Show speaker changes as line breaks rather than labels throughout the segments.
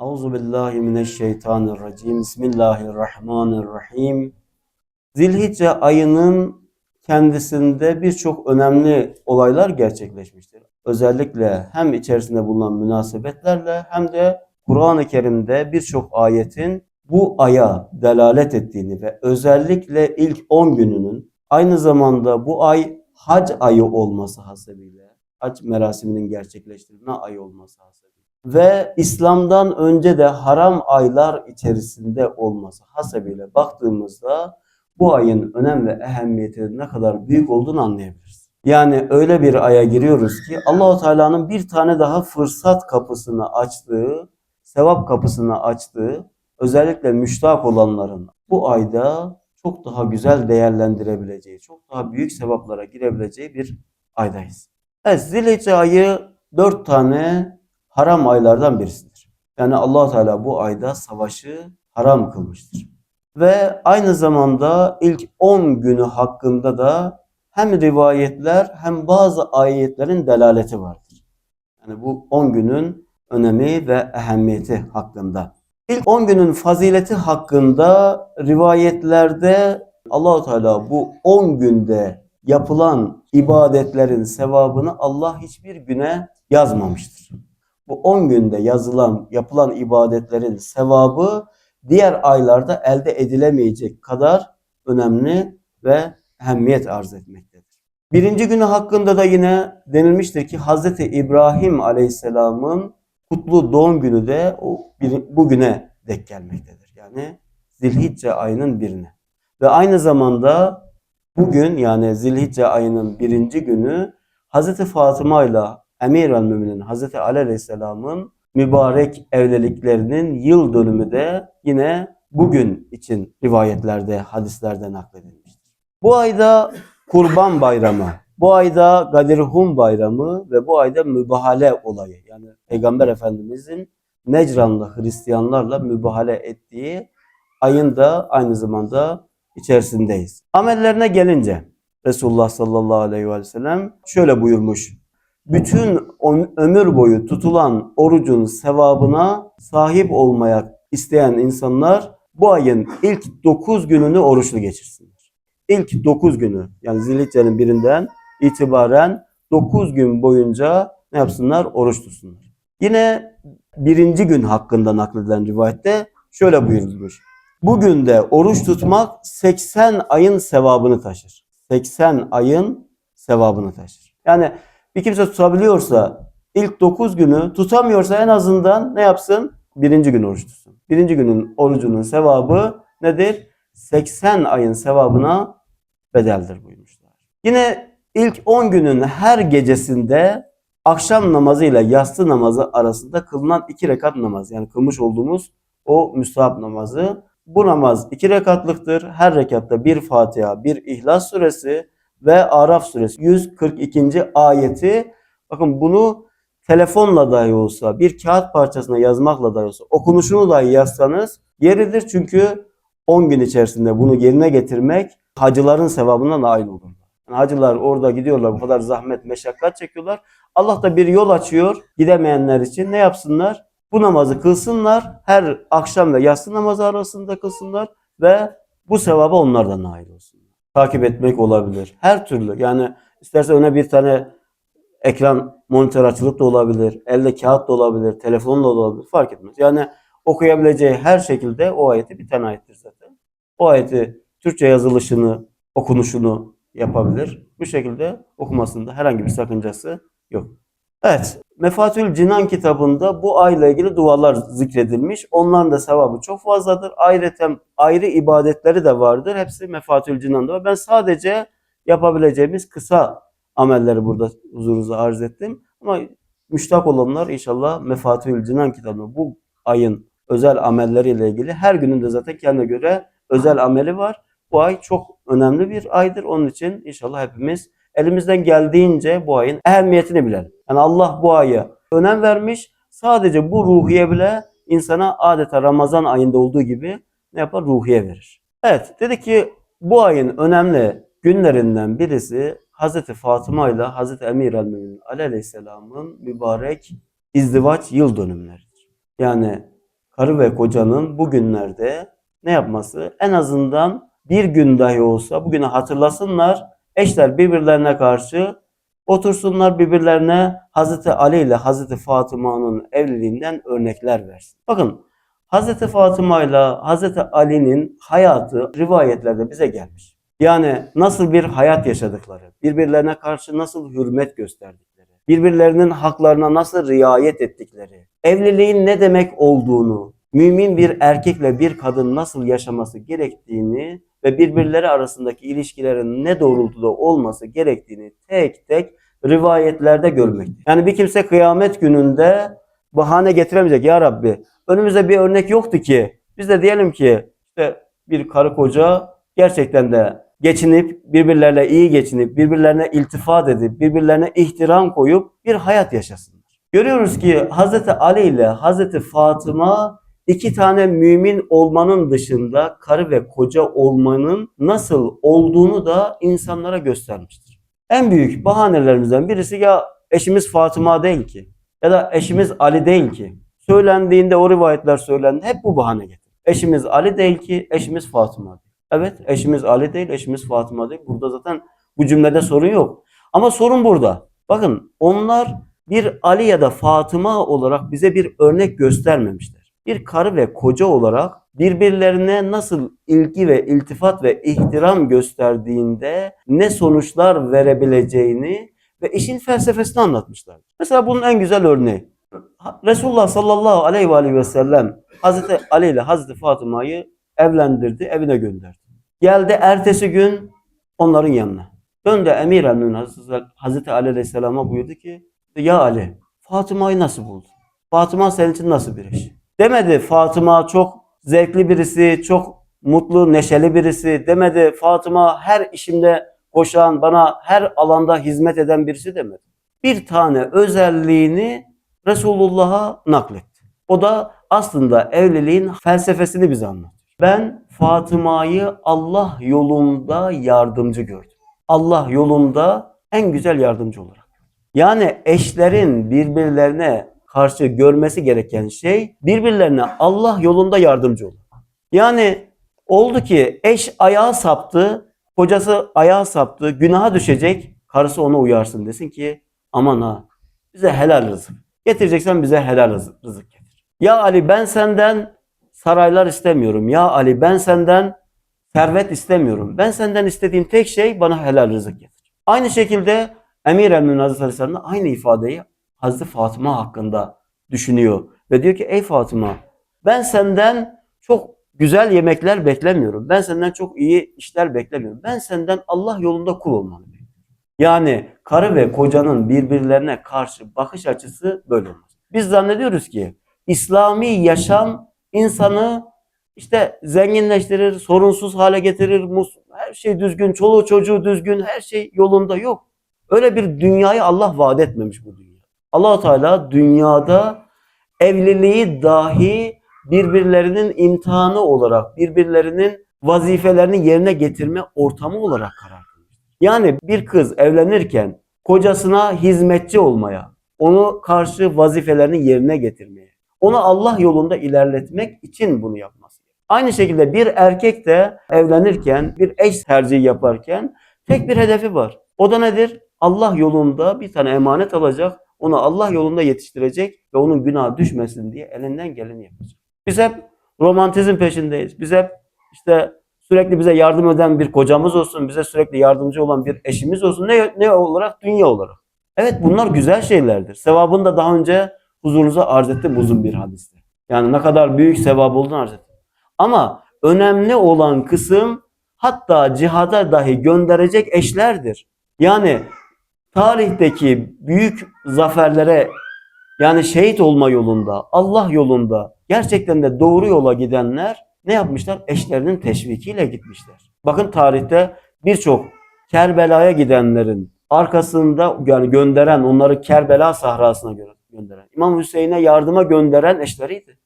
Euzu billahi mineşşeytanirracim. Bismillahirrahmanirrahim. Zilhicce ayının kendisinde birçok önemli olaylar gerçekleşmiştir. Özellikle hem içerisinde bulunan münasebetlerle hem de Kur'an-ı Kerim'de birçok ayetin bu aya delalet ettiğini ve özellikle ilk 10 gününün aynı zamanda bu ay hac ayı olması hasebiyle, hac merasiminin gerçekleştirilme ayı olması hasebiyle ve İslam'dan önce de haram aylar içerisinde olması hasebiyle baktığımızda bu ayın önem ve ehemmiyeti ne kadar büyük olduğunu anlayabiliriz. Yani öyle bir aya giriyoruz ki Allahu Teala'nın bir tane daha fırsat kapısını açtığı, sevap kapısını açtığı, özellikle müştak olanların bu ayda çok daha güzel değerlendirebileceği, çok daha büyük sevaplara girebileceği bir aydayız. Evet, Zilhicce ayı dört tane haram aylardan birisidir. Yani allah Teala bu ayda savaşı haram kılmıştır. Ve aynı zamanda ilk 10 günü hakkında da hem rivayetler hem bazı ayetlerin delaleti vardır. Yani bu 10 günün önemi ve ehemmiyeti hakkında. İlk 10 günün fazileti hakkında rivayetlerde Allahu Teala bu 10 günde yapılan ibadetlerin sevabını Allah hiçbir güne yazmamıştır. Bu 10 günde yazılan, yapılan ibadetlerin sevabı diğer aylarda elde edilemeyecek kadar önemli ve ehemmiyet arz etmektedir. Birinci günü hakkında da yine denilmiştir ki Hz. İbrahim Aleyhisselam'ın kutlu doğum günü de o bugüne denk gelmektedir. Yani Zilhicce ayının birine. Ve aynı zamanda bugün yani Zilhicce ayının birinci günü Hz. Fatıma ile Emir el Müminin Hz. Ali Aleyhisselam'ın mübarek evliliklerinin yıl dönümü de yine bugün için rivayetlerde, hadislerde nakledilmiştir. Bu ayda Kurban Bayramı, bu ayda Gadirhum Bayramı ve bu ayda mübahale olayı yani Peygamber Efendimizin Necranlı Hristiyanlarla mübahale ettiği ayın da aynı zamanda içerisindeyiz. Amellerine gelince Resulullah sallallahu aleyhi ve sellem şöyle buyurmuş. Bütün ömür boyu tutulan orucun sevabına sahip olmaya isteyen insanlar bu ayın ilk 9 gününü oruçlu geçirsinler. İlk 9 günü yani Zilhicce'nin birinden itibaren 9 gün boyunca ne yapsınlar? Oruç tutsunlar. Yine birinci gün hakkında nakledilen rivayette şöyle buyurulmuş. Bugün de oruç tutmak 80 ayın sevabını taşır. 80 ayın sevabını taşır. Yani bir kimse tutabiliyorsa ilk 9 günü tutamıyorsa en azından ne yapsın? Birinci gün oruç tutsun. Birinci günün orucunun sevabı nedir? 80 ayın sevabına bedeldir buyurmuşlar. Yine ilk 10 günün her gecesinde akşam namazı ile yatsı namazı arasında kılınan iki rekat namaz. Yani kılmış olduğumuz o müstahap namazı. Bu namaz iki rekatlıktır. Her rekatta bir Fatiha, bir İhlas suresi ve Araf suresi 142. ayeti. Bakın bunu telefonla dahi olsa, bir kağıt parçasına yazmakla dahi olsa, okunuşunu dahi yazsanız yeridir. Çünkü 10 gün içerisinde bunu yerine getirmek hacıların sevabına nail olur. Yani hacılar orada gidiyorlar, bu kadar zahmet, meşakkat çekiyorlar. Allah da bir yol açıyor gidemeyenler için. Ne yapsınlar? Bu namazı kılsınlar. Her akşam ve yatsı namazı arasında kılsınlar ve bu sevaba onlar da nail olsunlar. Takip etmek olabilir. Her türlü yani isterse öne bir tane ekran monitör açılıp da olabilir. Elde kağıt da olabilir. Telefonla da olabilir. Fark etmez. Yani okuyabileceği her şekilde o ayeti bir tane ayettir zaten. O ayeti Türkçe yazılışını, okunuşunu yapabilir. Bu şekilde okumasında herhangi bir sakıncası yok. Evet, Mefatül Cinan kitabında bu ayla ilgili dualar zikredilmiş. Onların da sevabı çok fazladır. Ayrıca ayrı ibadetleri de vardır. Hepsi Mefatül Cinan'da. Ben sadece yapabileceğimiz kısa amelleri burada huzurunuza arz ettim. Ama müştak olanlar inşallah Mefatül Cinan kitabında bu ayın özel amelleriyle ilgili her günün de zaten kendine göre özel ameli var. Bu ay çok önemli bir aydır. Onun için inşallah hepimiz elimizden geldiğince bu ayın ehemmiyetini bilelim. Yani Allah bu aya önem vermiş. Sadece bu ruhiye bile insana adeta Ramazan ayında olduğu gibi ne yapar? Ruhiye verir. Evet dedi ki bu ayın önemli günlerinden birisi Hazreti Fatıma ile Hazreti Emir el-Müminin aleyhisselamın mübarek izdivaç yıl dönümleridir. Yani karı ve kocanın bugünlerde ne yapması? En azından bir gün dahi olsa bugünü hatırlasınlar. Eşler birbirlerine karşı otursunlar birbirlerine Hazreti Ali ile Hazreti Fatıma'nın evliliğinden örnekler versin. Bakın Hazreti Fatıma ile Hazreti Ali'nin hayatı rivayetlerde bize gelmiş. Yani nasıl bir hayat yaşadıkları, birbirlerine karşı nasıl hürmet gösterdikleri, birbirlerinin haklarına nasıl riayet ettikleri, evliliğin ne demek olduğunu, mümin bir erkekle bir kadın nasıl yaşaması gerektiğini ve birbirleri arasındaki ilişkilerin ne doğrultuda olması gerektiğini tek tek rivayetlerde görmektedir. Yani bir kimse kıyamet gününde bahane getiremeyecek. Ya Rabbi önümüzde bir örnek yoktu ki. Biz de diyelim ki işte bir karı koca gerçekten de geçinip birbirlerine iyi geçinip birbirlerine iltifat edip birbirlerine ihtiram koyup bir hayat yaşasınlar. Görüyoruz ki Hazreti Ali ile Hazreti Fatıma iki tane mümin olmanın dışında karı ve koca olmanın nasıl olduğunu da insanlara göstermiştir. En büyük bahanelerimizden birisi ya eşimiz Fatıma değil ki ya da eşimiz Ali değil ki. Söylendiğinde o rivayetler söylendi hep bu bahane getir. Eşimiz Ali değil ki eşimiz Fatıma değil. Evet eşimiz Ali değil eşimiz Fatıma değil. Burada zaten bu cümlede sorun yok. Ama sorun burada. Bakın onlar bir Ali ya da Fatıma olarak bize bir örnek göstermemişler. Bir karı ve koca olarak birbirlerine nasıl ilgi ve iltifat ve ihtiram gösterdiğinde ne sonuçlar verebileceğini ve işin felsefesini anlatmışlar. Mesela bunun en güzel örneği. Resulullah sallallahu aleyhi ve, aleyhi ve sellem Hazreti Ali ile Hazreti Fatıma'yı evlendirdi, evine gönderdi. Geldi ertesi gün onların yanına. Döndü Emir el Hazreti, Ali Aleyhisselam'a buyurdu ki Ya Ali, Fatıma'yı nasıl buldun? Fatıma senin için nasıl bir eş? Demedi Fatıma çok zevkli birisi, çok mutlu, neşeli birisi. Demedi Fatıma her işimde koşan, bana her alanda hizmet eden birisi demedi. Bir tane özelliğini Resulullah'a nakletti. O da aslında evliliğin felsefesini bize anlatıyor. Ben Fatıma'yı Allah yolunda yardımcı gördüm. Allah yolunda en güzel yardımcı olarak. Yani eşlerin birbirlerine karşı görmesi gereken şey birbirlerine Allah yolunda yardımcı olur. Yani oldu ki eş ayağa saptı, kocası ayağa saptı, günaha düşecek, karısı ona uyarsın desin ki aman ha bize helal rızık. Getireceksen bize helal rızık, rızık getir. Ya Ali ben senden saraylar istemiyorum. Ya Ali ben senden servet istemiyorum. Ben senden istediğim tek şey bana helal rızık getir. Aynı şekilde Emir el-Mümin Hazreti Aleyhisselam da aynı ifadeyi Hazreti Fatıma hakkında düşünüyor. Ve diyor ki ey Fatıma ben senden çok güzel yemekler beklemiyorum. Ben senden çok iyi işler beklemiyorum. Ben senden Allah yolunda kul olmanı. Yani karı ve kocanın birbirlerine karşı bakış açısı böyle olmaz. Biz zannediyoruz ki İslami yaşam insanı işte zenginleştirir, sorunsuz hale getirir, her şey düzgün, çoluğu çocuğu düzgün, her şey yolunda yok. Öyle bir dünyayı Allah vaat etmemiş bu dünya. Allah Teala dünyada evliliği dahi birbirlerinin imtihanı olarak, birbirlerinin vazifelerini yerine getirme ortamı olarak karar kılmış. Yani bir kız evlenirken kocasına hizmetçi olmaya, onu karşı vazifelerini yerine getirmeye, onu Allah yolunda ilerletmek için bunu yapması. Aynı şekilde bir erkek de evlenirken, bir eş tercihi yaparken tek bir hedefi var. O da nedir? Allah yolunda bir tane emanet alacak, onu Allah yolunda yetiştirecek ve onun günah düşmesin diye elinden geleni yapacak. Biz hep romantizm peşindeyiz. Biz hep işte sürekli bize yardım eden bir kocamız olsun, bize sürekli yardımcı olan bir eşimiz olsun. Ne, ne olarak? Dünya olarak. Evet bunlar güzel şeylerdir. Sevabını da daha önce huzurunuza arz ettim uzun bir hadiste. Yani ne kadar büyük sevap olduğunu arz ettim. Ama önemli olan kısım hatta cihada dahi gönderecek eşlerdir. Yani tarihteki büyük zaferlere yani şehit olma yolunda, Allah yolunda gerçekten de doğru yola gidenler ne yapmışlar? Eşlerinin teşvikiyle gitmişler. Bakın tarihte birçok Kerbela'ya gidenlerin arkasında yani gönderen, onları Kerbela sahrasına gö- gönderen, İmam Hüseyin'e yardıma gönderen eşleriydi.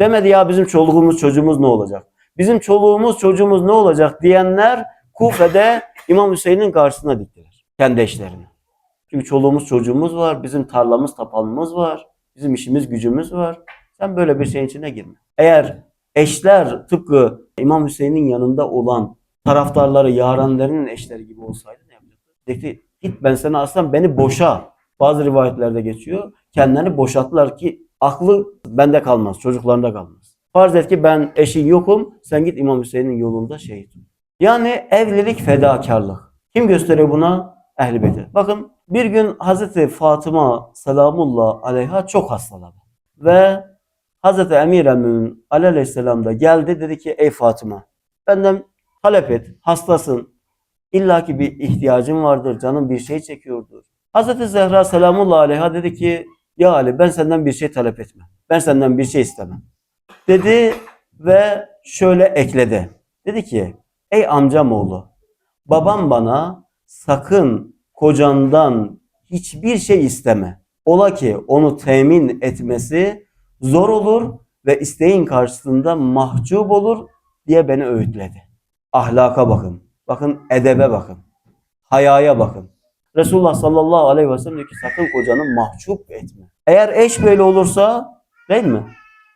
Demedi ya bizim çoluğumuz çocuğumuz ne olacak? Bizim çoluğumuz çocuğumuz ne olacak diyenler Kufe'de İmam Hüseyin'in karşısına diktiler. Kendi eşlerini. Çünkü çoluğumuz çocuğumuz var, bizim tarlamız tapalımız var, bizim işimiz gücümüz var. Sen böyle bir şeyin içine girme. Eğer eşler tıpkı İmam Hüseyin'in yanında olan taraftarları, yarenlerinin eşleri gibi olsaydı ne yapacaktı? Dedi git ben sana aslan beni boşa. Bazı rivayetlerde geçiyor. Kendilerini boşalttılar ki aklı bende kalmaz, çocuklarında kalmaz. Farz et ki ben eşin yokum, sen git İmam Hüseyin'in yolunda şehit. Yani evlilik fedakarlık. Kim gösteriyor buna? Ehl-i Beyt. Bakın bir gün Hazreti Fatıma selamullah aleyha çok hastaladı. Ve Hazreti Emir el-Mümin aleyhisselam da geldi dedi ki ey Fatıma benden talep et hastasın. İlla ki bir ihtiyacın vardır canın bir şey çekiyordur. Hazreti Zehra selamullah aleyha dedi ki ya Ali ben senden bir şey talep etmem. Ben senden bir şey istemem. Dedi ve şöyle ekledi. Dedi ki ey amcam oğlu babam bana sakın kocandan hiçbir şey isteme. Ola ki onu temin etmesi zor olur ve isteğin karşısında mahcup olur diye beni öğütledi. Ahlaka bakın. Bakın edebe bakın. Hayaya bakın. Resulullah sallallahu aleyhi ve sellem diyor ki sakın kocanı mahcup etme. Eğer eş böyle olursa değil mi?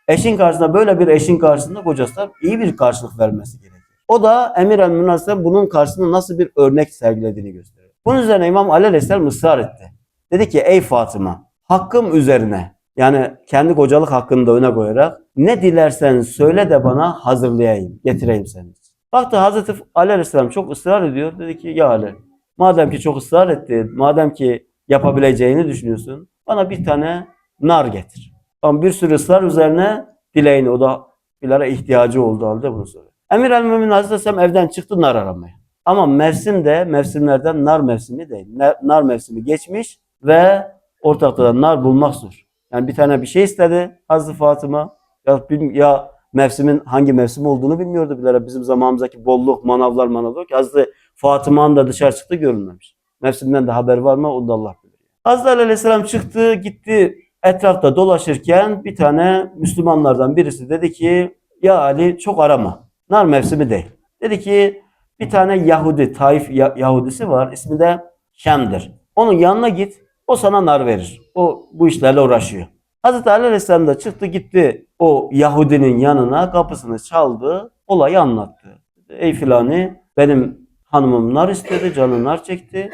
Eşin karşısında böyle bir eşin karşısında kocası da iyi bir karşılık vermesi gerekiyor. O da Emir el bunun karşısında nasıl bir örnek sergilediğini gösteriyor. Bunun üzerine İmam Ali Aleyhisselam ısrar etti. Dedi ki ey Fatıma hakkım üzerine yani kendi kocalık hakkını da öne koyarak ne dilersen söyle de bana hazırlayayım, getireyim seni. Baktı Hazreti Ali Aleyhisselam çok ısrar ediyor. Dedi ki ya Ali madem ki çok ısrar etti, madem ki yapabileceğini düşünüyorsun bana bir tane nar getir. Ama bir sürü ısrar üzerine dileğini o da bilere ihtiyacı olduğu halde bunu söylüyor. Emir el Mümin Hazreti Aleyhisselam evden çıktı nar aramaya. Ama mevsim de mevsimlerden nar mevsimi değil. Nar mevsimi geçmiş ve ortakta da nar bulmak zor. Yani bir tane bir şey istedi Hazreti Fatıma. Ya, ya mevsimin hangi mevsim olduğunu bilmiyordu bilere. Bizim zamanımızdaki bolluk, manavlar manavlar ki Hazreti Fatıma'nın da dışarı çıktı görülmemiş. Mevsimden de haber var mı? Onu da Allah bilir. Hazreti Aleyhisselam çıktı, gitti etrafta dolaşırken bir tane Müslümanlardan birisi dedi ki ya Ali çok arama. Nar mevsimi değil. Dedi ki bir tane Yahudi, Taif Ya- Yahudisi var. İsmi de Şem'dir. Onun yanına git. O sana nar verir. O bu işlerle uğraşıyor. Hazreti Ali Aleyhisselam da çıktı gitti o Yahudinin yanına kapısını çaldı. Olayı anlattı. Ey filani benim hanımım nar istedi. Canı nar çekti.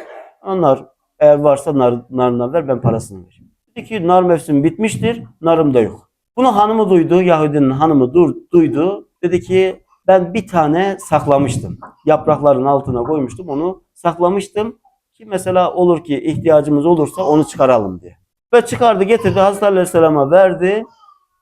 Onlar eğer varsa nar, narına ver ben parasını vereyim. Dedi ki nar mevsimi bitmiştir. Narım da yok. Bunu hanımı duydu. Yahudinin hanımı dur, duydu. Dedi ki ben bir tane saklamıştım. Yaprakların altına koymuştum. Onu saklamıştım. Ki mesela olur ki ihtiyacımız olursa onu çıkaralım diye. Ve çıkardı getirdi Hazreti Aleyhisselam'a verdi.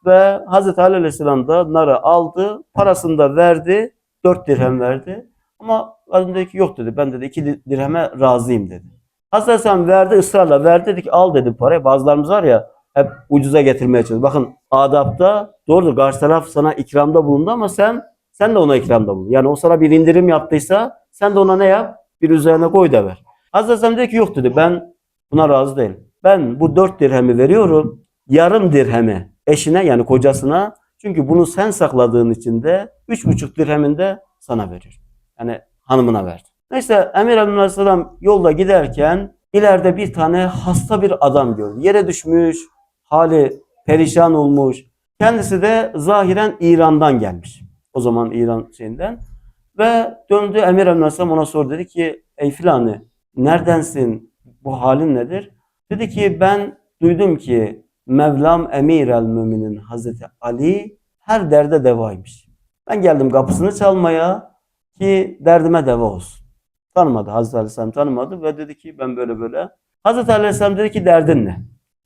Ve Hazreti Aleyhisselam da narı aldı. Parasını da verdi. Dört dirhem verdi. Ama adam dedi ki yok dedi. Ben dedi iki dirheme razıyım dedi. Hazreti Aleyhisselam verdi ısrarla verdi. Dedi ki al dedi parayı. Bazılarımız var ya hep ucuza getirmeye çalışıyor. Bakın adapta doğrudur. Karşı taraf sana ikramda bulundu ama sen sen de ona ikramda bulun. Yani o sana bir indirim yaptıysa sen de ona ne yap? Bir üzerine koy da ver. Hazreti dedi ki yok dedi. Ben buna razı değilim. Ben bu dört dirhemi veriyorum. Yarım dirhemi eşine yani kocasına. Çünkü bunu sen sakladığın için de üç buçuk dirhemini de sana veriyorum. Yani hanımına verdi. Neyse Emir Aleyhisselam yolda giderken ileride bir tane hasta bir adam gördü. Yere düşmüş, hali perişan olmuş. Kendisi de zahiren İran'dan gelmiş. O zaman İran şeyinden. Ve döndü Emir Aleyhisselam ona sordu. Dedi ki ey filanı neredensin? Bu halin nedir? Dedi ki ben duydum ki Mevlam Emir el Müminin Hazreti Ali her derde devaymış. Ben geldim kapısını çalmaya ki derdime deva olsun. Tanımadı Hazreti Aleyhisselam tanımadı ve dedi ki ben böyle böyle. Hazreti Aleyhisselam dedi ki derdin ne?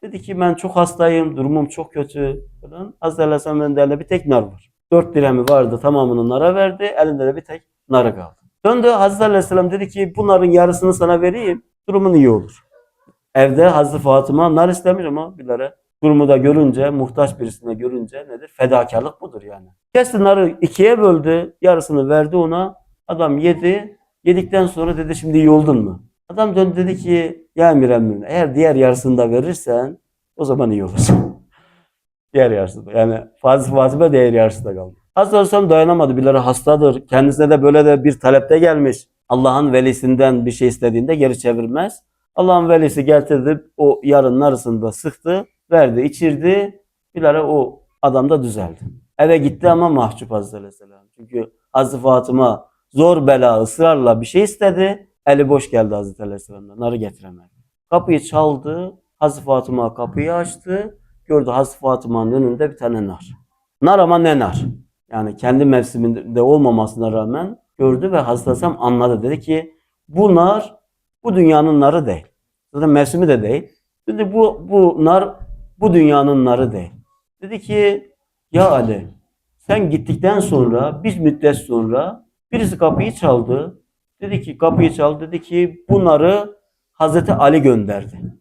Dedi ki ben çok hastayım, durumum çok kötü falan. Hazreti Aleyhisselam elinde bir tek nar var. Dört dirhemi vardı tamamını nara verdi. Elinde de bir tek narı kaldı. Döndü Hazreti Aleyhisselam dedi ki bu narın yarısını sana vereyim. Durumun iyi olur. Evde Hazreti Fatıma nar istemiş ama bilare durumu da görünce, muhtaç birisine görünce nedir? Fedakarlık budur yani. Kesti narı ikiye böldü, yarısını verdi ona. Adam yedi. Yedikten sonra dedi şimdi iyi oldun mu? Adam döndü dedi ki ya emir eğer diğer yarısını da verirsen o zaman iyi olur. Diğer yarısı. Yani Fazıl Fatıma diğer yarısı da kaldı. Hazreti Aleyhisselam dayanamadı. Bilare hastadır. Kendisine de böyle de bir talepte gelmiş. Allah'ın velisinden bir şey istediğinde geri çevirmez. Allah'ın velisi getirdi o yarın narısını da sıktı, verdi, içirdi. Bilare o Adam da düzeldi. Eve gitti ama mahcup Hazreti. Çünkü Hazreti Fatıma zor bela ısrarla bir şey istedi. Eli boş geldi Hazreti Aleyhisselam'dan. Narı getiremedi. Kapıyı çaldı. Hazreti Fatıma kapıyı açtı. Gördü Hazreti Fatıma'nın önünde bir tane nar. Nar ama ne nar? Yani kendi mevsiminde olmamasına rağmen gördü ve Hazreti anladı. Dedi ki bu nar bu dünyanın narı değil. Zaten mevsimi de değil. Dedi bu, bu nar bu dünyanın narı değil. Dedi ki ya Ali sen gittikten sonra bir müddet sonra birisi kapıyı çaldı. Dedi ki kapıyı çaldı dedi ki bu narı Hazreti Ali gönderdi.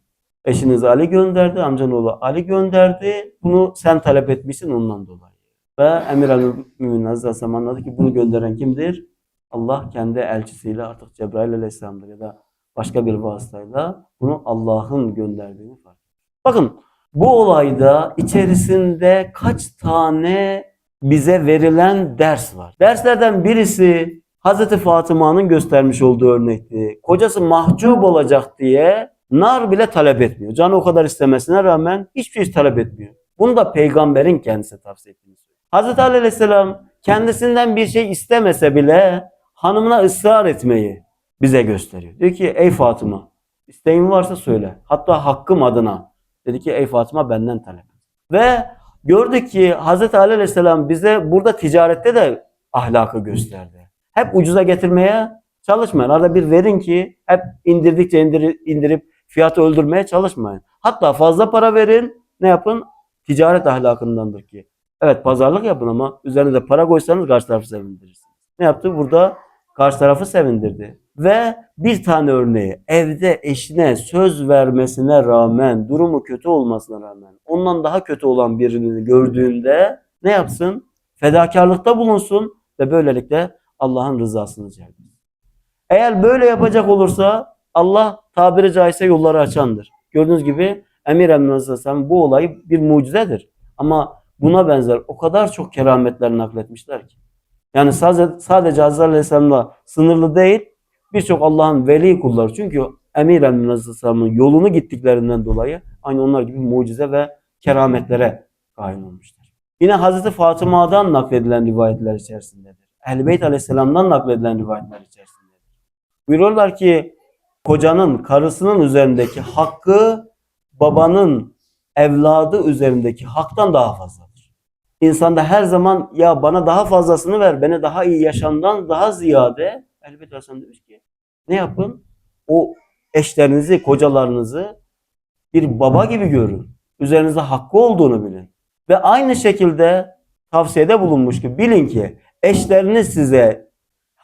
Eşiniz Ali gönderdi, amcan oğlu Ali gönderdi. Bunu sen talep etmişsin ondan dolayı. Ve Emir el-Mümin Aleyhisselam anladı ki bunu gönderen kimdir? Allah kendi elçisiyle artık Cebrail Aleyhisselam'dır ya da başka bir vasıtayla bunu Allah'ın gönderdiğini fark. Bakın bu olayda içerisinde kaç tane bize verilen ders var. Derslerden birisi Hazreti Fatıma'nın göstermiş olduğu örnekti. Kocası mahcup olacak diye nar bile talep etmiyor. Canı o kadar istemesine rağmen hiçbir şey talep etmiyor. Bunu da peygamberin kendisi tavsiye ettiğini söylüyor. Hazreti Ali Aleyhisselam kendisinden bir şey istemese bile hanımına ısrar etmeyi bize gösteriyor. Diyor ki ey Fatıma isteğin varsa söyle. Hatta hakkım adına. Dedi ki ey Fatıma benden talep. Ve gördük ki Hazreti Ali Aleyhisselam bize burada ticarette de ahlakı gösterdi. Hep ucuza getirmeye çalışmayın. Arada bir verin ki hep indirdikçe indir, indirip fiyatı öldürmeye çalışmayın. Hatta fazla para verin. Ne yapın? Ticaret ahlakındandır ki. Evet pazarlık yapın ama üzerine de para koysanız karşı tarafı sevindirirsiniz. Ne yaptı? Burada karşı tarafı sevindirdi. Ve bir tane örneği evde eşine söz vermesine rağmen, durumu kötü olmasına rağmen ondan daha kötü olan birini gördüğünde ne yapsın? Fedakarlıkta bulunsun ve böylelikle Allah'ın rızasını celbetsin. Eğer böyle yapacak olursa Allah tabiri caizse yolları açandır. Gördüğünüz gibi Emir Aleyhisselam bu olay bir mucizedir. Ama buna benzer o kadar çok kerametler nakletmişler ki. Yani sadece, sadece Hazreti Aleyhisselam'la sınırlı değil, birçok Allah'ın veli kulları. Çünkü Emir Aleyhisselam'ın yolunu gittiklerinden dolayı aynı onlar gibi mucize ve kerametlere kaim olmuşlar. Yine Hazreti Fatıma'dan nakledilen rivayetler içerisindedir. Ehl-i Beyt Aleyhisselam'dan nakledilen rivayetler içerisindedir. Buyuruyorlar ki kocanın, karısının üzerindeki hakkı babanın evladı üzerindeki haktan daha fazladır. İnsanda her zaman ya bana daha fazlasını ver, beni daha iyi yaşamdan daha ziyade elbette Hasan demiş ki ne yapın? O eşlerinizi, kocalarınızı bir baba gibi görün. Üzerinizde hakkı olduğunu bilin. Ve aynı şekilde tavsiyede bulunmuş ki bilin ki eşleriniz size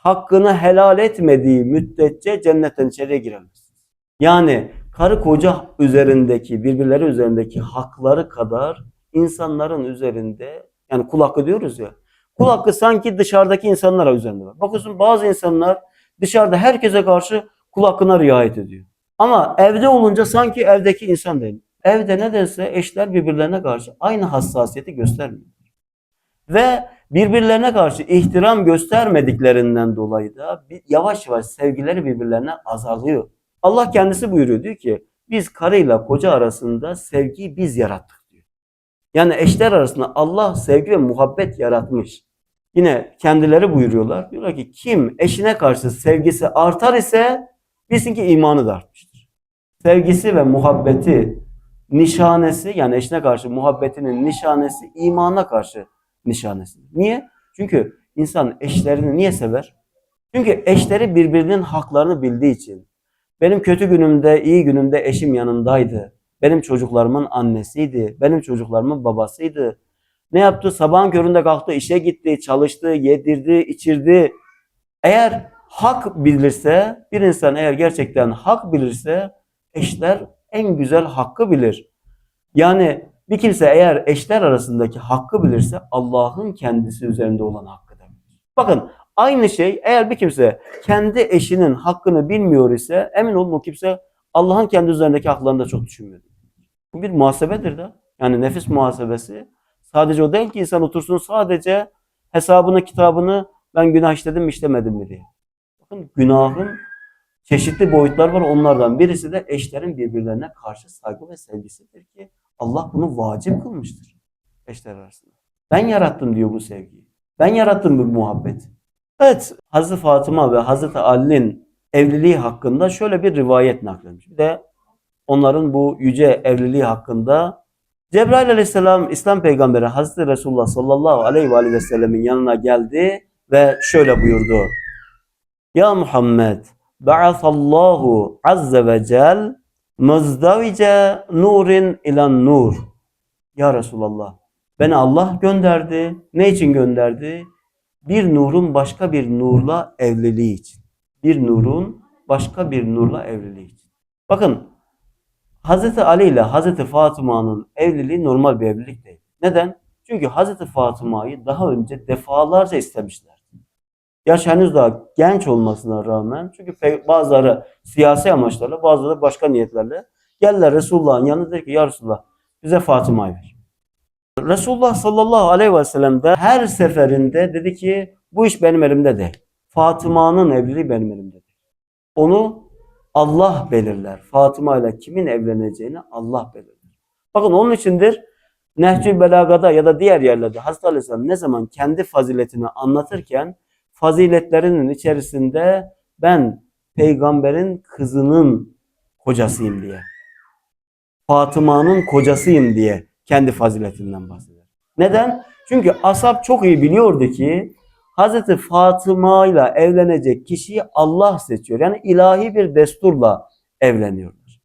hakkını helal etmediği müddetçe cennetten içeriye giremezsiniz. Yani karı koca üzerindeki, birbirleri üzerindeki hakları kadar insanların üzerinde yani kul hakkı diyoruz ya. Kul hakkı sanki dışarıdaki insanlara üzerinde var. Bakıyorsun bazı insanlar dışarıda herkese karşı kul hakkına riayet ediyor. Ama evde olunca sanki evdeki insan değil. Evde nedense eşler birbirlerine karşı aynı hassasiyeti göstermiyor. Ve birbirlerine karşı ihtiram göstermediklerinden dolayı da yavaş yavaş sevgileri birbirlerine azalıyor. Allah kendisi buyuruyor diyor ki biz karıyla koca arasında sevgiyi biz yarattık diyor. Yani eşler arasında Allah sevgi ve muhabbet yaratmış. Yine kendileri buyuruyorlar. Diyorlar ki kim eşine karşı sevgisi artar ise bilsin ki imanı da artmıştır. Sevgisi ve muhabbeti nişanesi yani eşine karşı muhabbetinin nişanesi imana karşı nişanesi. Niye? Çünkü insan eşlerini niye sever? Çünkü eşleri birbirinin haklarını bildiği için. Benim kötü günümde, iyi günümde eşim yanımdaydı. Benim çocuklarımın annesiydi. Benim çocuklarımın babasıydı. Ne yaptı? Sabahın köründe kalktı, işe gitti, çalıştı, yedirdi, içirdi. Eğer hak bilirse, bir insan eğer gerçekten hak bilirse, eşler en güzel hakkı bilir. Yani bir kimse eğer eşler arasındaki hakkı bilirse Allah'ın kendisi üzerinde olan hakkı bilir. Bakın aynı şey eğer bir kimse kendi eşinin hakkını bilmiyor ise emin olun o kimse Allah'ın kendi üzerindeki haklarını da çok düşünmüyor. Bu bir muhasebedir de. Yani nefis muhasebesi. Sadece o değil ki insan otursun sadece hesabını kitabını ben günah işledim mi işlemedim mi diye. Bakın günahın çeşitli boyutlar var onlardan birisi de eşlerin birbirlerine karşı saygı ve sevgisidir ki Allah bunu vacip kılmıştır. eşler arasında. Ben yarattım diyor bu sevgiyi. Ben yarattım bu muhabbeti. Evet, Hazreti Fatıma ve Hazreti Ali'nin evliliği hakkında şöyle bir rivayet nakledilmiş. Bir de onların bu yüce evliliği hakkında Cebrail aleyhisselam İslam peygamberi Hazreti Resulullah sallallahu aleyhi ve sellemin yanına geldi ve şöyle buyurdu. Ya Muhammed ba'athallahu azze ve cel muzdavice nurin ilan nur. Ya Resulallah beni Allah gönderdi. Ne için gönderdi? Bir nurun başka bir nurla evliliği için. Bir nurun başka bir nurla evliliği için. Bakın Hazreti Ali ile Hazreti Fatıma'nın evliliği normal bir evlilik değil. Neden? Çünkü Hazreti Fatıma'yı daha önce defalarca istemişler. Yaş henüz daha genç olmasına rağmen çünkü bazıları siyasi amaçlarla bazıları başka niyetlerle geldiler Resulullah'ın yanına dedi ki ya Resulullah bize Fatıma'yı ver. Resulullah sallallahu aleyhi ve sellem de her seferinde dedi ki bu iş benim elimde değil. Fatıma'nın evliliği benim elimde değil. Onu Allah belirler. Fatıma ile kimin evleneceğini Allah belirler. Bakın onun içindir Nehcü Belaga'da ya da diğer yerlerde Hazreti Aleyhisselam ne zaman kendi faziletini anlatırken faziletlerinin içerisinde ben peygamberin kızının kocasıyım diye. Fatıma'nın kocasıyım diye kendi faziletinden bahseder. Neden? Çünkü ashab çok iyi biliyordu ki Hazreti Fatıma ile evlenecek kişiyi Allah seçiyor. Yani ilahi bir desturla evleniyorlar.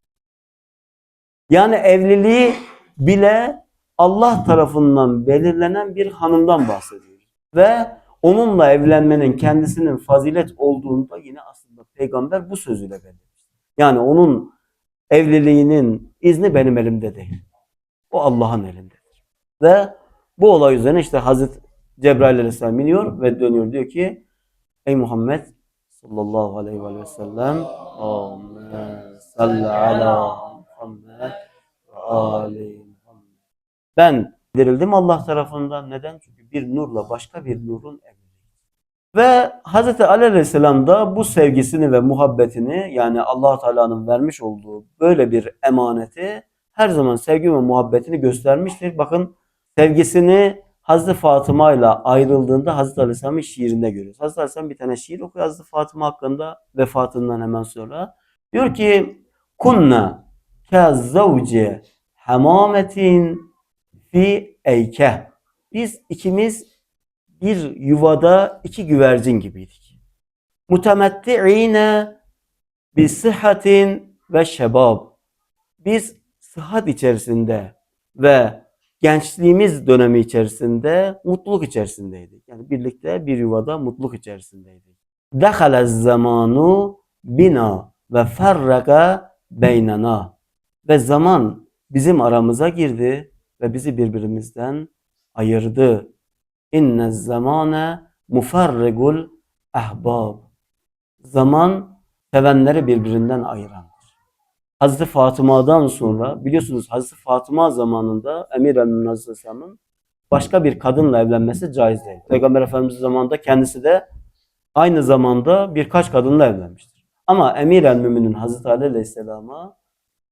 Yani evliliği bile Allah tarafından belirlenen bir hanımdan bahsediyor. Ve onunla evlenmenin kendisinin fazilet olduğunda yine aslında peygamber bu sözüyle belirtmiş. Yani onun evliliğinin izni benim elimde değil. O Allah'ın elindedir. Ve bu olay üzerine işte Hazreti Cebrail aleyhisselam iniyor ve dönüyor diyor ki Ey Muhammed sallallahu aleyhi ve sellem Amen salli ala Muhammed ve ali Muhammed Ben dirildim Allah tarafından. Neden? Çünkü bir nurla başka bir nurun evliliği. Ve Hazreti Ali Aleyhisselam da bu sevgisini ve muhabbetini yani allah Teala'nın vermiş olduğu böyle bir emaneti her zaman sevgi ve muhabbetini göstermiştir. Bakın sevgisini Hazreti Fatıma ile ayrıldığında Hazreti Aleyhisselam'ın şiirinde görüyoruz. Hazreti Aleyhisselam bir tane şiir okuyor Hazreti Fatıma hakkında vefatından hemen sonra. Diyor ki kunna ke zavce hamametin fi eyke. Biz ikimiz bir yuvada iki güvercin gibiydik. Mutemetti'ine bi sıhhatin ve şebab. Biz sıhhat içerisinde ve gençliğimiz dönemi içerisinde mutluluk içerisindeydik. Yani birlikte bir yuvada mutluluk içerisindeydik. Dekhala zamanu bina ve ferraka beynana. Ve zaman bizim aramıza girdi ve bizi birbirimizden ayırdı. İnne zamane mufarrigul ahbab. Zaman sevenleri birbirinden ayırandır. Hazreti Fatıma'dan sonra biliyorsunuz Hazreti Fatıma zamanında Emir el Aleyhisselam'ın başka bir kadınla evlenmesi caiz değil. Peygamber Efendimiz zamanında kendisi de aynı zamanda birkaç kadınla evlenmiştir. Ama Emir el Mümin'in Hazreti Ali Aleyhisselam'a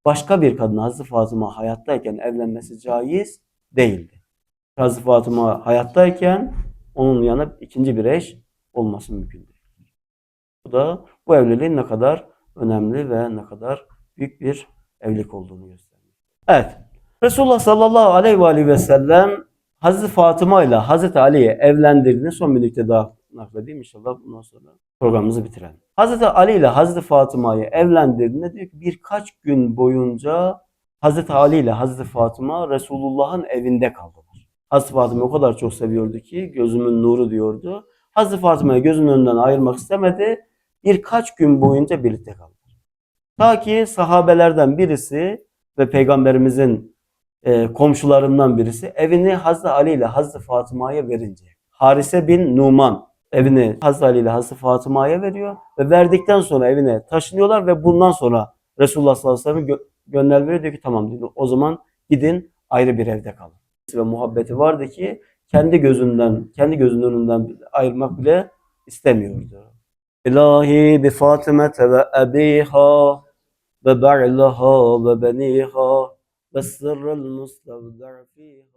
başka bir kadın Hazreti Fatıma hayattayken evlenmesi caiz değildi. Hazreti Fatıma hayattayken onun yanına ikinci bir eş olması mümkün değil. Bu da bu evliliğin ne kadar önemli ve ne kadar büyük bir evlilik olduğunu gösteriyor. Evet. Resulullah sallallahu aleyhi ve, aleyhi ve sellem Hazreti Fatıma ile Hazreti Ali'yi evlendirdiğini son bir nükte daha nakledeyim inşallah bundan sonra programımızı bitirelim. Hazreti Ali ile Hazreti Fatıma'yı evlendirdiğinde diyor ki birkaç gün boyunca Hazreti Ali ile Hazreti Fatıma Resulullah'ın evinde kaldılar. Hazreti Fatıma o kadar çok seviyordu ki gözümün nuru diyordu. Hazreti Fatıma'yı gözünün önünden ayırmak istemedi. Birkaç gün boyunca birlikte kaldılar. Ta ki sahabelerden birisi ve peygamberimizin e, komşularından birisi evini Hazreti Ali ile Hazreti Fatıma'ya verince Harise bin Numan evini Hazreti Ali ile Hazreti Fatıma'ya veriyor ve verdikten sonra evine taşınıyorlar ve bundan sonra Resulullah sallallahu aleyhi ve sellem gö- gönderme veriyor diyor ki tamam diyor, o zaman gidin ayrı bir evde kalın. Ve muhabbeti vardı ki kendi gözünden, kendi gözünün önünden ayırmak bile istemiyordu. İlahi bi Fatimete ve ebiha ve ba'laha ve beniha ve sırrıl mustavdar fiha